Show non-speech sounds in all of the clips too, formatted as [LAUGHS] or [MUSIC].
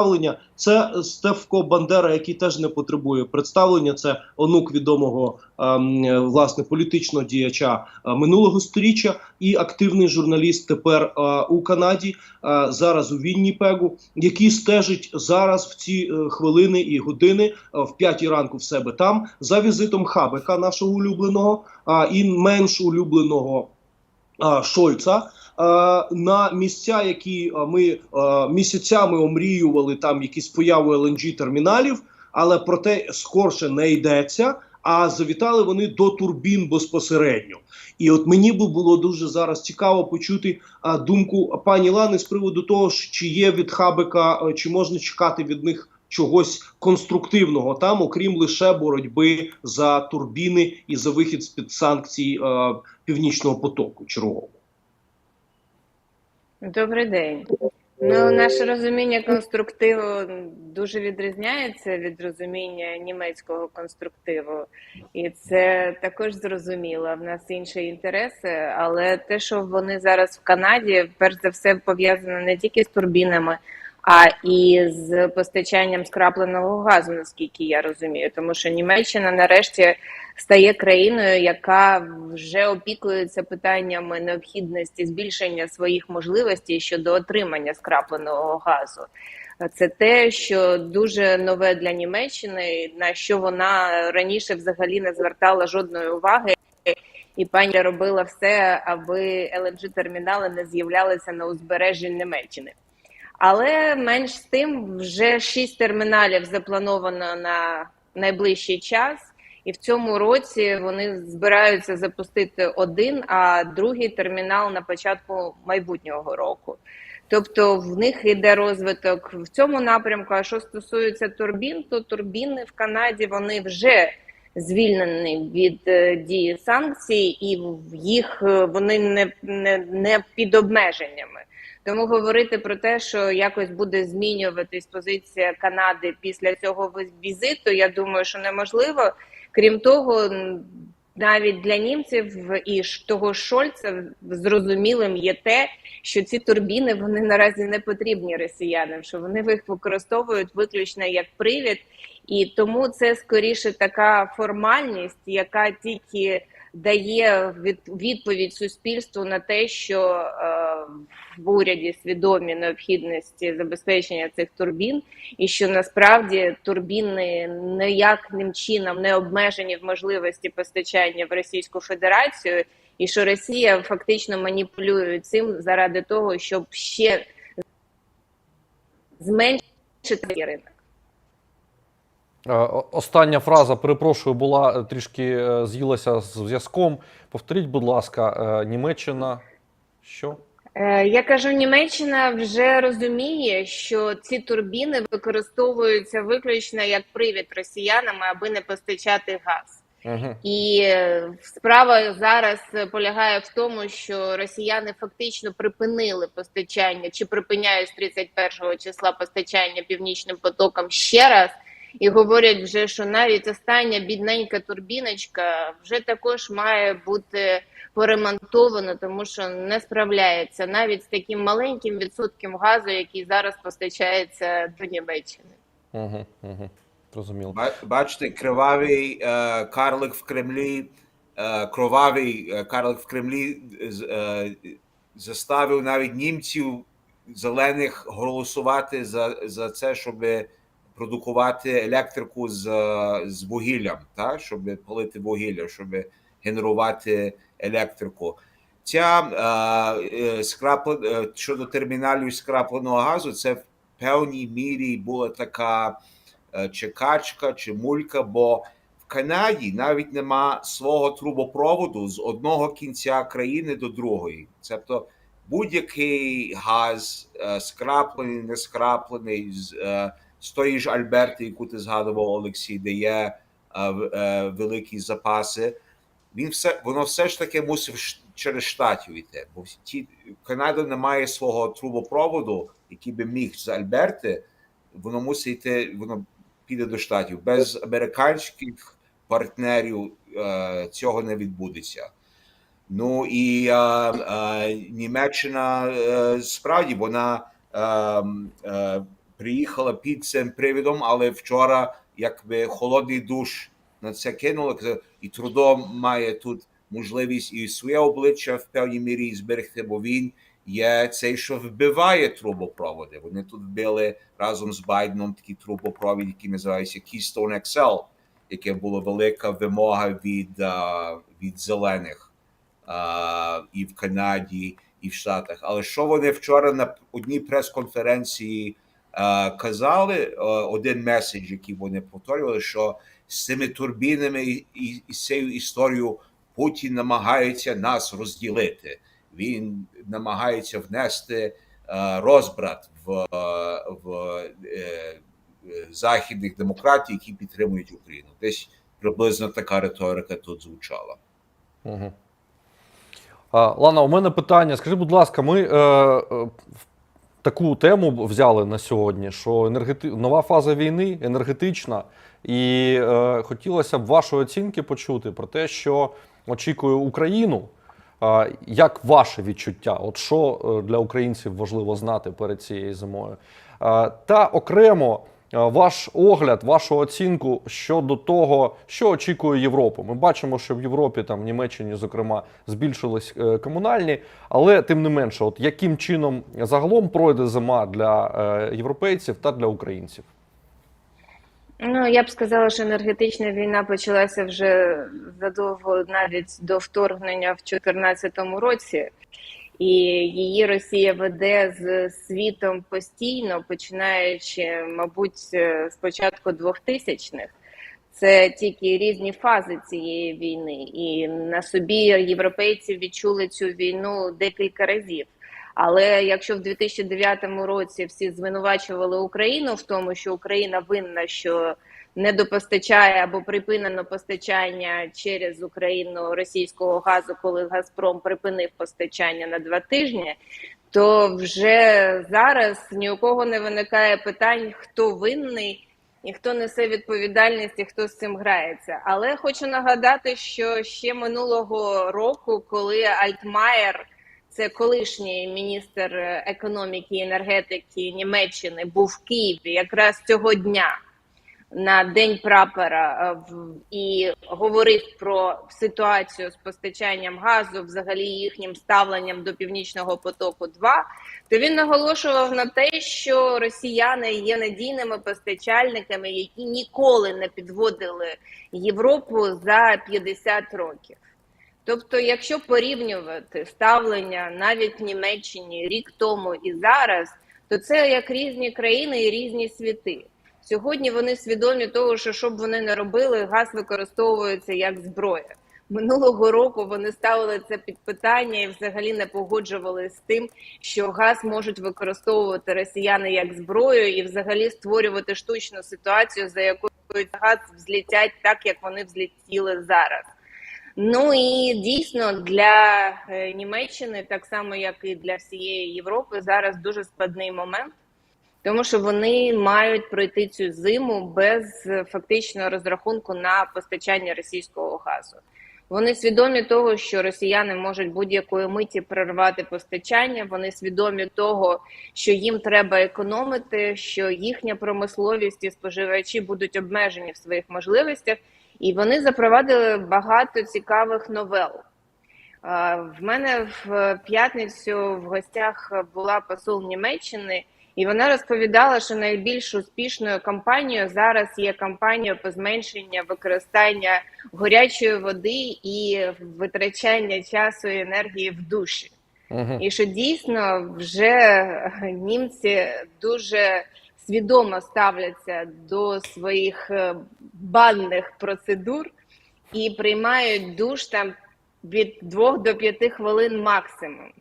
представлення. Це Стевко Бандера, який теж не потребує представлення. Це онук відомого ем, власне політичного діяча е, минулого сторіччя і активний журналіст тепер е, у Канаді, е, зараз у Вінніпегу, який стежить зараз в ці хвилини і години в п'ятій ранку в себе там за візитом Хабека, нашого улюбленого, а і менш улюбленого Шольца на місця, які ми е, місяцями омріювали там якісь появи LNG терміналів, але про те скорше не йдеться. А завітали вони до турбін безпосередньо. І от мені би було дуже зараз цікаво почути а, думку пані Лани з приводу того, чи є від Хабека, е, чи можна чекати від них чогось конструктивного там, окрім лише боротьби за турбіни і за вихід з під санкцій е, північного потоку чергового. Добрий день. Ну, наше розуміння конструктиву дуже відрізняється від розуміння німецького конструктиву, і це також зрозуміло. В нас інші інтереси, але те, що вони зараз в Канаді, перш за все пов'язано не тільки з турбінами, а і з постачанням скрапленого газу, наскільки я розумію, тому що Німеччина нарешті стає країною, яка вже опікується питаннями необхідності збільшення своїх можливостей щодо отримання скрапленого газу. Це те, що дуже нове для Німеччини, на що вона раніше взагалі не звертала жодної уваги. І пані робила все, аби lng термінали не з'являлися на узбережжі Німеччини. Але менш з тим, вже шість терміналів заплановано на найближчий час, і в цьому році вони збираються запустити один, а другий термінал на початку майбутнього року. Тобто в них йде розвиток в цьому напрямку. А що стосується турбін, то турбіни в Канаді вони вже звільнені від е, дії санкцій, і їх е, вони не, не, не під обмеженнями. Тому говорити про те, що якось буде змінюватись позиція Канади після цього візиту, я думаю, що неможливо. Крім того, навіть для німців і того Шольца зрозумілим є те, що ці турбіни вони наразі не потрібні росіянам, що вони їх використовують виключно як привід, і тому це скоріше така формальність, яка тільки дає від, відповідь суспільству на те, що е, в уряді свідомі необхідності забезпечення цих турбін, і що насправді турбіни ніяким чином не обмежені в можливості постачання в Російську Федерацію, і що Росія фактично маніпулює цим заради того, щоб ще зменшити ринок. Е, Остання фраза, перепрошую, була е, трішки е, з'їлася з зв'язком. Повторіть, будь ласка, Німеччина. Що? Я кажу, Німеччина вже розуміє, що ці турбіни використовуються виключно як привід росіянам, аби не постачати газ. Угу. І справа зараз полягає в тому, що росіяни фактично припинили постачання чи припиняють з 31 числа постачання північним потоком ще раз. І говорять вже, що навіть остання бідненька турбіночка вже також має бути поремонтована, тому що не справляється навіть з таким маленьким відсотком газу, який зараз постачається до Німеччини. Угу. Угу. Бачите, кривавий е, карлик в Кремлі, е, кровавий е, карлик в Кремлі з- е, заставив навіть німців зелених голосувати за, за це, щоб продукувати електрику з, е, з вугіллям, та? щоб палити вугілля, щоб генерувати електрику. Ця е, е, скрапле- е, щодо терміналів скрапленого газу, це в певній мірі була така чекачка чи мулька, бо в Канаді навіть нема свого трубопроводу з одного кінця країни до другої. Тобто будь-який газ, скраплений, не скраплений, з, тої ж Альберти, яку ти згадував, Олексій, де є е, е, великі запаси. Він все воно все ж таки мусив через штатів йти, бо ті Канада не має свого трубопроводу, який би міг з Альберти, воно мусить йти, воно піде до штатів. Без американських партнерів е, цього не відбудеться. Ну і е, е, Німеччина е, справді вона е, е, приїхала під цим привідом, але вчора якби холодний душ на це кинули. І Трудо має тут можливість і своє обличчя в певній мірі зберегти, бо він є цей, що вбиває трубопроводи. Вони тут вбили разом з Байденом такий трубопровід, який називається Keystone XL, яке була велика вимога від, від зелених і в Канаді, і в Штатах. Але що вони вчора на одній прес-конференції казали? один меседж, який вони повторювали, що з цими турбінами і, з цією історією Путін намагається нас розділити. Він намагається внести е, розбрат в, е, в е, е, західних демократій, які підтримують Україну. Десь приблизно така риторика тут звучала. Угу. Лана, у мене питання. Скажи, будь ласка, ми е, е, таку тему взяли на сьогодні, що енергети... нова фаза війни енергетична, і е, хотілося б вашої оцінки почути про те, що очікує Україну. Е, як ваше відчуття? От що е, для українців важливо знати перед цією зимою? Е, та окремо ваш огляд, вашу оцінку щодо того, що очікує Європа. Ми бачимо, що в Європі, там в Німеччині, зокрема, збільшились е, комунальні, але тим не менше, от яким чином загалом пройде зима для е, європейців та для українців? Ну, я б сказала, що енергетична війна почалася вже задовго навіть до вторгнення в 2014 році, і її Росія веде з світом постійно, починаючи, мабуть, з початку 2000-х. Це тільки різні фази цієї війни, і на собі європейці відчули цю війну декілька разів. Але якщо в 2009 році всі звинувачували Україну в тому, що Україна винна, що недопостачає або припинено постачання через Україну російського газу, коли Газпром припинив постачання на два тижні, то вже зараз ні у кого не виникає питань, хто винний. І хто несе відповідальність, і хто з цим грається. Але хочу нагадати, що ще минулого року, коли Альтмаєр, це колишній міністр економіки і енергетики Німеччини, був в Києві якраз цього дня на день прапора е, і говорив про ситуацію з постачанням газу, взагалі їхнім ставленням до північного потоку. 2 то він наголошував на те, що росіяни є надійними постачальниками, які ніколи не підводили Європу за 50 років. Тобто, якщо порівнювати ставлення навіть в Німеччині рік тому і зараз, то це як різні країни і різні світи. Сьогодні вони свідомі того, що що вони не робили, газ використовується як зброя. Минулого року вони ставили це під питання і взагалі не погоджувалися з тим, що газ можуть використовувати росіяни як зброю, і взагалі створювати штучну ситуацію, за якою газ взлітять так, як вони взлетіли зараз. Ну і дійсно для е, Німеччини, так само як і для всієї Європи, зараз дуже складний момент, тому що вони мають пройти цю зиму без е, фактичного розрахунку на постачання російського газу. Вони свідомі того, що росіяни можуть будь-якої миті прорвати постачання. Вони свідомі того, що їм треба економити, що їхня промисловість і споживачі будуть обмежені в своїх можливостях, і вони запровадили багато цікавих новел. В мене в п'ятницю в гостях була посол Німеччини, і вона розповідала, що найбільш успішною кампанією зараз є кампанія по зменшенню використання гарячої води і витрачання часу і енергії в душі. Угу. І що дійсно вже німці дуже свідомо ставляться до своїх е, банних процедур і приймають душ там від 2 до 5 хвилин максимум.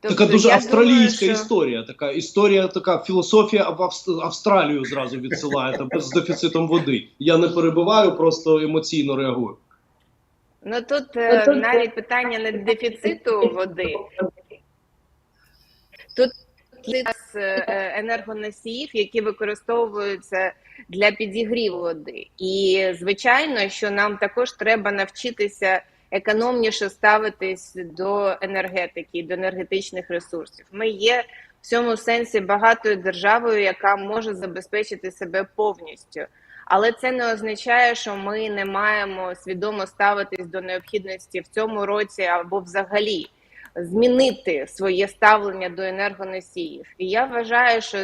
Така дуже австралійська думаю, що- історія. Така історія, така філософія в Австралію зразу відсилає там, з дефіцитом води. Я не перебиваю, просто емоційно реагую. Ну тут е, навіть питання не дефіциту води. Тут з е, енергоносіїв, які використовуються для підігріву води. І звичайно, що нам також треба навчитися економніше ставитись до енергетики, до енергетичних ресурсів. Ми є в цьому сенсі багатою державою, яка може забезпечити себе повністю. Але це не означає, що ми не маємо свідомо ставитись до необхідності в цьому році або взагалі змінити своє ставлення до енергоносіїв. І я вважаю, що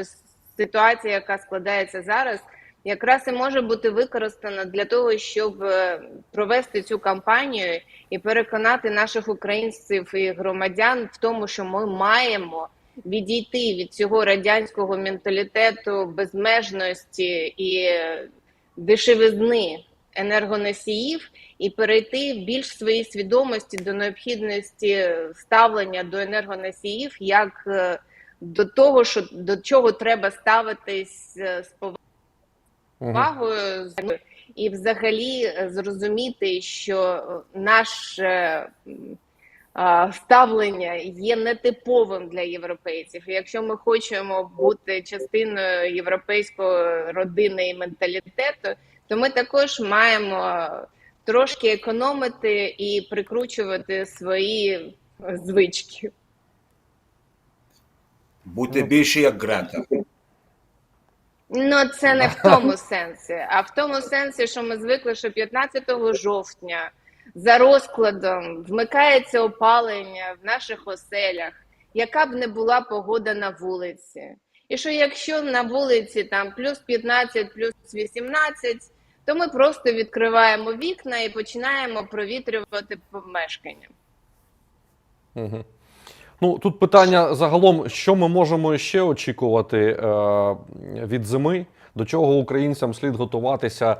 ситуація, яка складається зараз, якраз і може бути використана для того, щоб е, провести цю кампанію і переконати наших українців і громадян в тому, що ми маємо відійти від цього радянського менталітету безмежності і е, дешевизни енергоносіїв і перейти більш своїй свідомості до необхідності ставлення до енергоносіїв як е, до того, що до чого треба ставитись з повагою з- і взагалі е, зрозуміти, що е, наше ставлення є нетиповим для європейців. І якщо ми хочемо бути частиною європейської родини і менталітету, то ми також маємо трошки економити і прикручувати свої звички. Бути більше як Грета. Ну, це не в тому [LAUGHS] сенсі, а в тому сенсі, що ми звикли, що 15 жовтня за розкладом вмикається опалення в наших оселях, яка б не була погода на вулиці. І що якщо на вулиці там плюс 15, плюс 18, то ми просто відкриваємо вікна і починаємо провітрювати помешкання. Мгм. Ну, тут питання загалом, що ми можемо ще очікувати е, від зими, до чого українцям слід готуватися, е,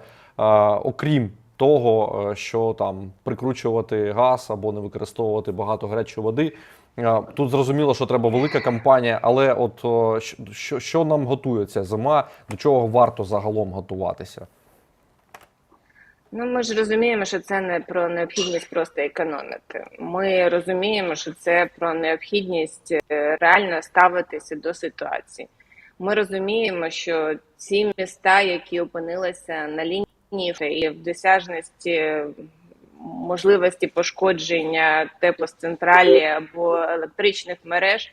окрім того, е, що там прикручувати газ або не використовувати багато гарячої води. Е, Тут зрозуміло, що треба велика кампанія, але от що- що, нам готує ця зима, до чого варто загалом готуватися? Ну, ми ж розуміємо, що це не про необхідність просто економити. Ми розуміємо, що це про необхідність е, реально ставитися до ситуації. Ми розуміємо, що ці міста, які опинилися на лінії і в досяжності можливості пошкодження теплоцентралі або електричних мереж,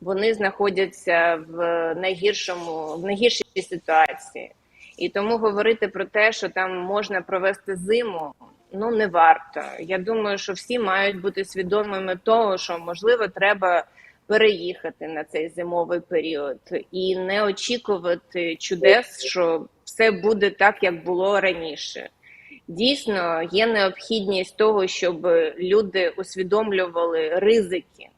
вони знаходяться в найгіршому в найгіршій ситуації. І тому говорити про те, що там можна провести зиму, ну не варто. Я думаю, що всі мають бути свідомими того, що можливо треба переїхати на цей зимовий період і не очікувати чудес, що все буде так, як було раніше. Дійсно, є необхідність того, щоб люди усвідомлювали ризики,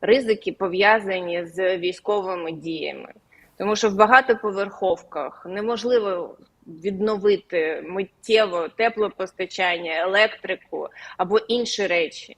ризики пов'язані з військовими діями. Тому що в багатоповерховках неможливо відновити миттєво теплопостачання, електрику або інші речі.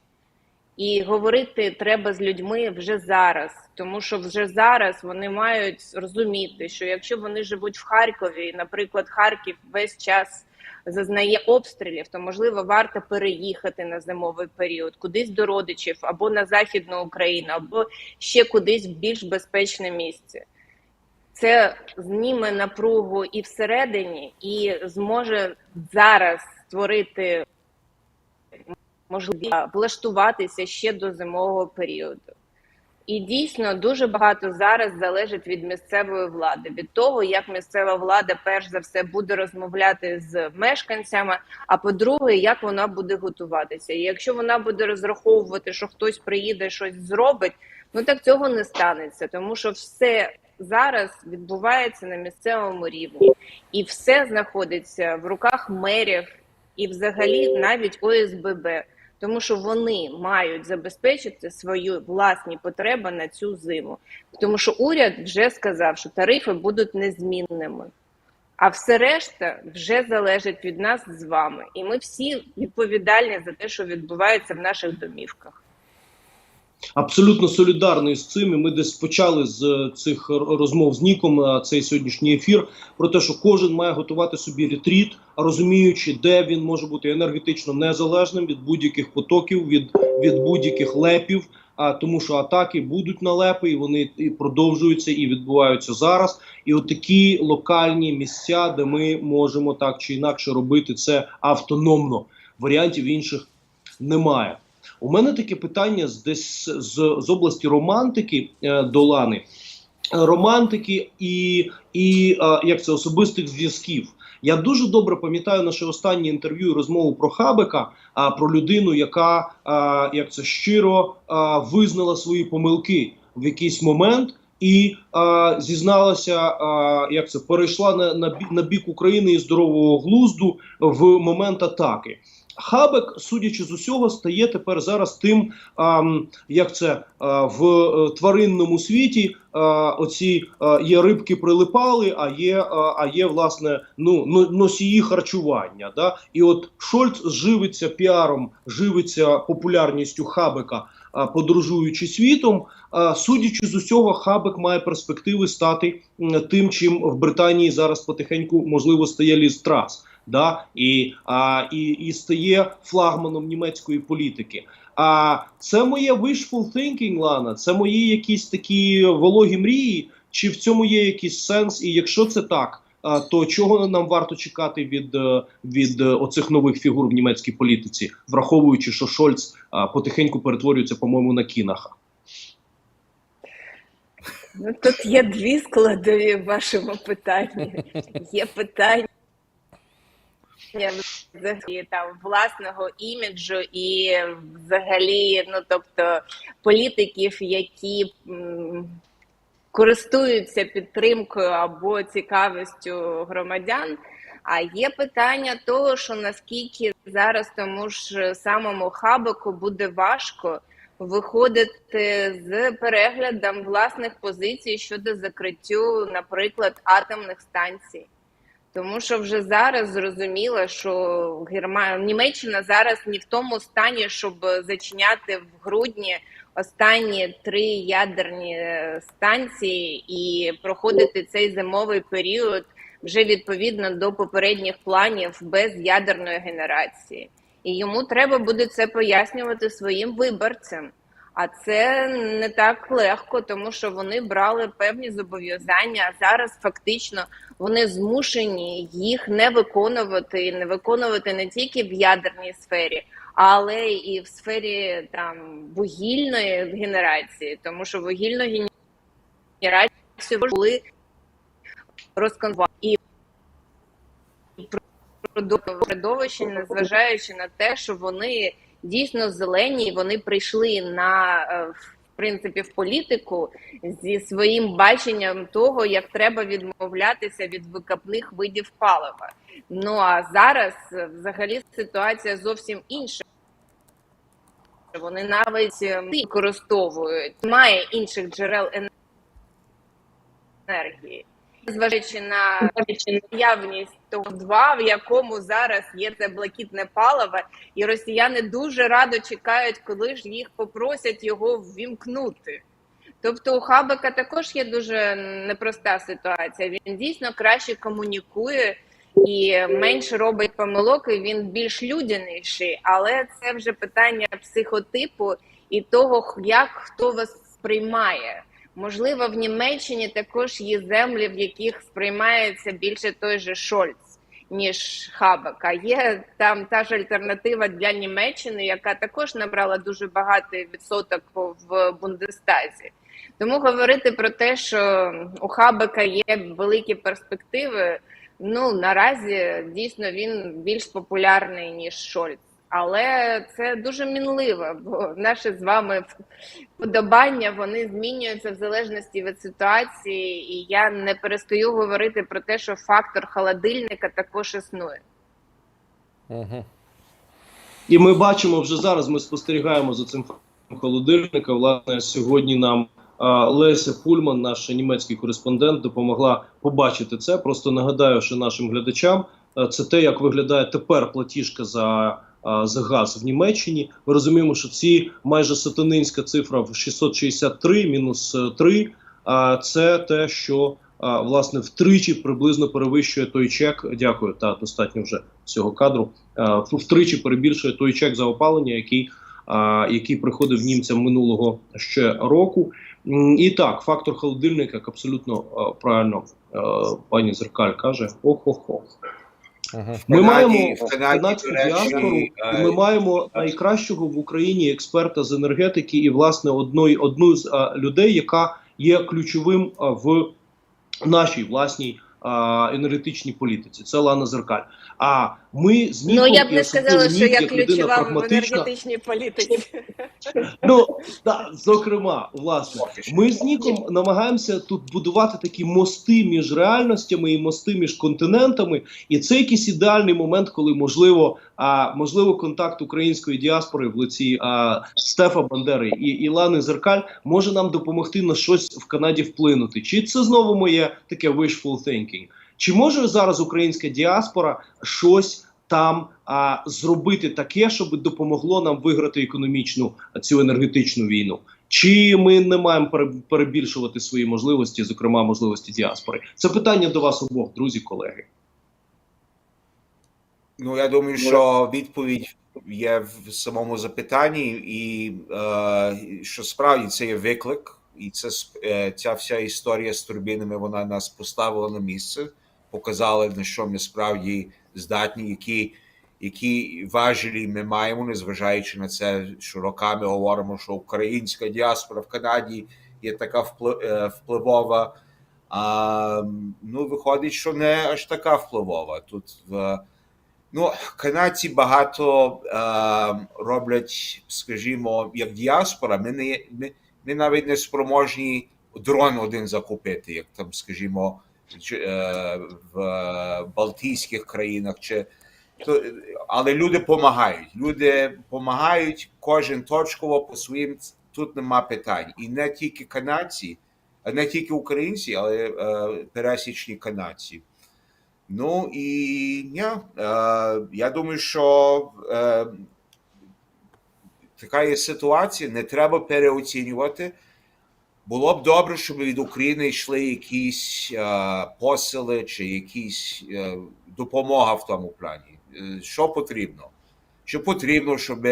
І говорити треба з людьми вже зараз, тому що вже зараз вони мають розуміти, що якщо вони живуть в Харкові, наприклад, Харків весь час зазнає обстрілів, то можливо варто переїхати на зимовий період кудись до родичів або на західну Україну, або ще кудись в більш безпечне місце це зніме напругу і всередині, і зможе зараз створити можливість влаштуватися ще до зимового періоду. І дійсно дуже багато зараз залежить від місцевої влади, від того, як місцева влада перш за все буде розмовляти з мешканцями. А по-друге, як вона буде готуватися. І якщо вона буде розраховувати, що хтось приїде щось зробить, ну так цього не станеться, тому що все зараз відбувається на місцевому рівні, і все знаходиться в руках мерів і, взагалі, навіть ОСББ, тому що вони мають забезпечити свої власні потреби на цю зиму, тому що уряд вже сказав, що тарифи будуть незмінними. А все решта вже залежить від нас з вами, і ми всі відповідальні за те, що відбувається в наших домівках. Абсолютно солідарний з цим. І ми десь почали з е, цих розмов з Ніком е, цей сьогоднішній ефір про те, що кожен має готувати собі ретріт, розуміючи, де він може бути енергетично незалежним від будь-яких потоків, від, від будь-яких лепів. А тому, що атаки будуть на лепи, і вони і продовжуються і відбуваються зараз. І от такі локальні місця, де ми можемо так чи інакше робити це автономно. Варіантів інших немає. У мене таке питання з десь з, з області романтики е, до романтики і, і е, як це особистих зв'язків. Я дуже добре пам'ятаю наше останнє інтерв'ю і розмову про Хабека, а про людину, яка а, як це щиро а, визнала свої помилки в якийсь момент і а, зізналася, а, як це перейшла на, на, на бік України і здорового глузду в момент атаки. Хабек, судячи з усього, стає тепер зараз тим, а, як це а, в е, тваринному світі. А, оці а, є рибки прилипали, а є, а, а є власне ну, носії харчування. Да? І от Шольц живиться піаром, живиться популярністю Хабека, а, подорожуючи світом. А, судячи з усього, Хабек має перспективи стати тим, чим в Британії зараз потихеньку можливо стає Ліз Трас. Да? І, а, і, і стає флагманом німецької політики. А це моє wishful thinking, Лана, це мої якісь такі вологі мрії, чи в цьому є якийсь сенс? І якщо це так, то чого нам варто чекати від, е, від е, оцих нових фігур в німецькій політиці, враховуючи, що Шольц потихеньку перетворюється, по-моєму, на кінаха? Ну, тут є дві складові в вашому питанні. Є питання взагалі там власного іміджу і взагалі, ну тобто політиків, які користуються підтримкою або цікавістю громадян. А є питання того, що наскільки зараз тому ж самому Хабеку буде важко виходити з переглядом власних позицій щодо закриттю, наприклад, атомних станцій. Тому що вже зараз зрозуміло, що Герма... Німеччина зараз не в тому стані, щоб зачиняти в грудні останні три ядерні е, станції і проходити цей зимовий період вже відповідно до попередніх планів без ядерної генерації. І йому треба буде це пояснювати своїм виборцям. А це не так легко, тому що вони брали певні зобов'язання. А зараз фактично вони змушені їх не виконувати, і не виконувати не тільки в ядерній сфері, але і в сфері там вугільної генерації, тому що вугільну генерацію були розконвали і продовищі, незважаючи на те, що вони дійсно зелені, вони прийшли на е, в принципі в політику зі своїм баченням того, як треба відмовлятися від викопних видів палива. Ну а зараз е, взагалі ситуація зовсім інша. Вони навіть е, використовують немає інших джерел енергії. Зважаючи на наявність того два, в якому зараз є це блакитне паливо, і росіяни дуже радо чекають, коли ж їх попросять його ввімкнути. Тобто у Хабека також є дуже непроста ситуація. Він дійсно краще комунікує і менше робить помилок, і він більш людяніший, але це вже питання психотипу і того, як хто вас сприймає. Можливо, в Німеччині також є землі, в яких сприймається більше той же Шольц, ніж Хабек. А є там та ж альтернатива для Німеччини, яка також набрала дуже багатий відсоток в Бундестазі. Тому говорити про те, що у Хабека є великі перспективи. Ну наразі дійсно він більш популярний ніж Шольц. Але це дуже мінливо, бо наші з вами вподобання вони змінюються в залежності від ситуації, і я не перестаю говорити про те, що фактор холодильника також існує. Угу. І ми бачимо вже зараз. Ми спостерігаємо за цим холодильником. Власне, сьогодні нам а, Леся Пульман, наш німецький кореспондент, допомогла побачити це. Просто нагадаю, що нашим глядачам а, це те, як виглядає тепер платіжка за. За газ в Німеччині ми розуміємо, що ці майже сатанинська цифра в 663 мінус е, 3, а це те, що власне втричі приблизно перевищує той чек. Дякую, та достатньо вже цього кадру. Втричі перебільшує той чек за опалення, який який приходив німцям минулого ще року. І так, фактор холодильника, як абсолютно правильно пані Зеркаль каже: ох-ох-ох. Ми Канаді- маємо в канадську діаспору, і е, ми маємо найкращого в Україні експерта з енергетики, і власне одної одну з а, людей, яка є ключовим а, в нашій власній а, енергетичній політиці. Це Лана Зеркаль. А ми з Ну я б не сказала, що я ключова в енергетичній політиці. Ну да, зокрема, власне, ми з Ніком намагаємося тут будувати такі мости між реальностями і мости між континентами. І це якийсь ідеальний момент, коли можливо, а можливо, контакт української діаспори в лиці а, Стефа Бандери і Ілани Зеркаль може нам допомогти на щось в Канаді вплинути. Чи це знову моє таке wishful thinking? Чи може зараз українська діаспора щось там а, зробити таке, щоб допомогло нам виграти економічну цю енергетичну війну? Чи ми не маємо перебільшувати свої можливості, зокрема можливості діаспори? Це питання до вас обох, друзі, колеги. Ну, я думаю, що відповідь є в самому запитанні, і е, що справді це є виклик, і це е, ця вся історія з турбінами вона нас поставила на місце, показала на що ми справді здатні, які, які важелі ми маємо, незважаючи на це, що роками говоримо, що українська діаспора в Канаді є така е, впливова. А, ну, виходить, що не аж така впливова. Тут в Ну, канадці багато е, роблять, скажімо, як діаспора. Ми не ми, ми навіть не спроможні дрон один закупити, як там, скажімо, в Балтійських країнах. Чи то, але люди допомагають. Люди допомагають кожен точково по своїм. Тут нема питань. І не тільки канадці, а не тільки українці, але е, пересічні канадці. Ну і ня, е, я думаю, що е, така є ситуація, не треба переоцінювати. Було б добре, щоб від України йшли якісь е, посили чи якісь е, допомога в тому плані. Е, що потрібно? Що потрібно, щоб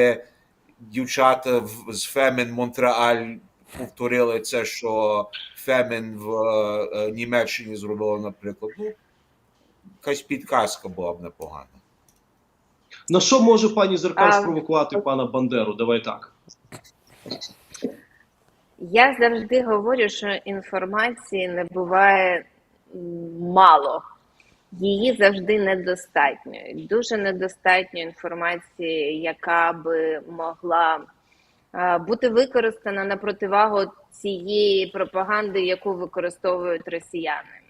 дівчата в, з Фемен Монреаль повторили це, що Фемен в е, Німеччині зробила, наприклад. Ну, якась підказка була б непогана. На що може пані Зеркаль спровокувати пана Бандеру? Давай так. Я завжди говорю, що інформації не буває мало. Її завжди недостатньо. Дуже недостатньо інформації, яка би могла бути використана на противагу цієї пропаганди, яку використовують росіяни.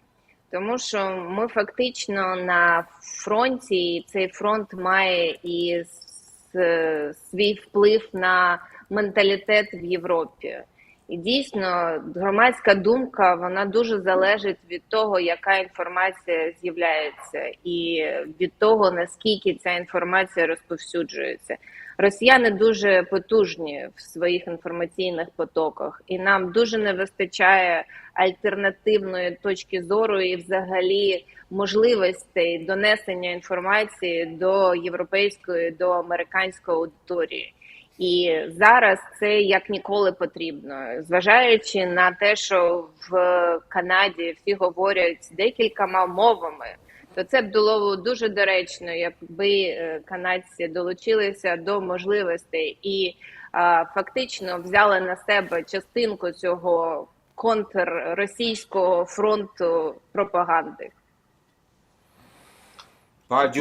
Тому що ми фактично на фронті, і цей фронт має і свій вплив на менталітет в Європі. І дійсно, громадська думка вона дуже залежить від того, яка інформація з'являється, і від того наскільки ця інформація розповсюджується. Росіяни дуже потужні в своїх інформаційних потоках, і нам дуже не вистачає альтернативної точки зору і, взагалі, можливостей донесення інформації до європейської, до американської аудиторії. І зараз це як ніколи потрібно, зважаючи на те, що в Канаді всі говорять декількома мовами, то це б було дуже доречно, якби е, канадці долучилися до можливостей і а, фактично взяли на себе частинку цього контрросійського фронту пропаганди.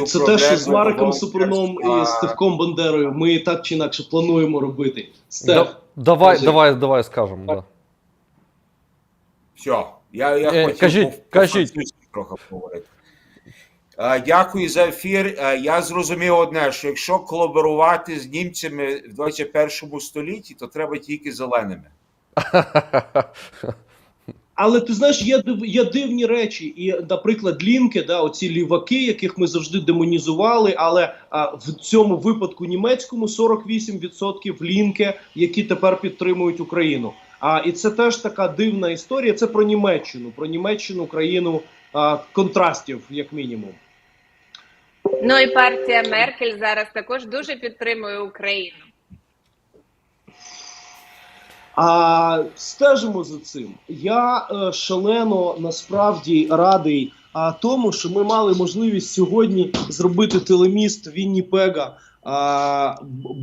Це те, що з Мариком Супруном і Стевком Бандерою ми так чи інакше плануємо робити. Стеф, Да- давай, кажи. давай, давай скажемо. Да. Все, я, я Е, хотів кажіть, по- кажіть. трохи поговорити. Е, Дякую за ефір. Е, Я зрозумів одне, що якщо колаборувати з німцями в 21 столітті, то треба тільки зеленими. [LAUGHS] Але ти знаєш, є див, є дивні речі, і, наприклад, лінки, да, оці ліваки, яких ми завжди демонізували, але а, в цьому випадку німецькому 48% лінки, які тепер підтримують Україну. А і це теж така дивна історія. Це про Німеччину, про Німеччину, країну а, контрастів, як мінімум. Ну і партія Меркель зараз також дуже підтримує Україну. А стежимо за цим. Я е, шалено насправді радий а, тому, що ми мали можливість сьогодні зробити телеміст Вінніпега, а,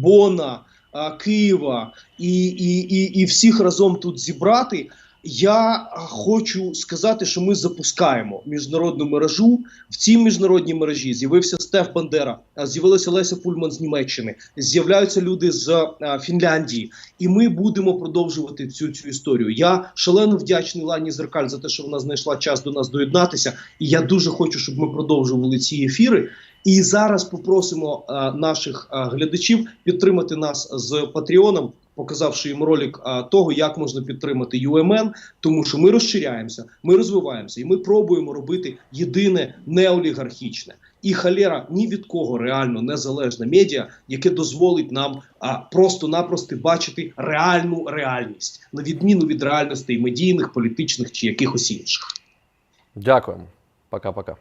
Бона, а, Києва і, і, і, і всіх разом тут зібрати. Я хочу сказати, що ми запускаємо міжнародну мережу. В цій міжнародній мережі з'явився Стеф Бандера, з'явилася Леся Пульман з Німеччини, з'являються люди з Фінляндії, і ми будемо продовжувати цю цю історію. Я шалено вдячний Лані Зеркаль за те, що вона знайшла час до нас доєднатися. І я дуже хочу, щоб ми продовжували ці ефіри. І зараз попросимо а, наших глядачів підтримати нас з Патреоном, показавши їм ролик того, як можна підтримати ЮМН, тому що ми розширяємося, ми розвиваємося, і ми пробуємо робити єдине неолігархічне. І халера ні від кого реально незалежне медіа, яке дозволить нам просто-напросто бачити реальну реальність, на відміну від реальностей медійних, політичних чи якихось інших. Дякуємо. Пока-пока.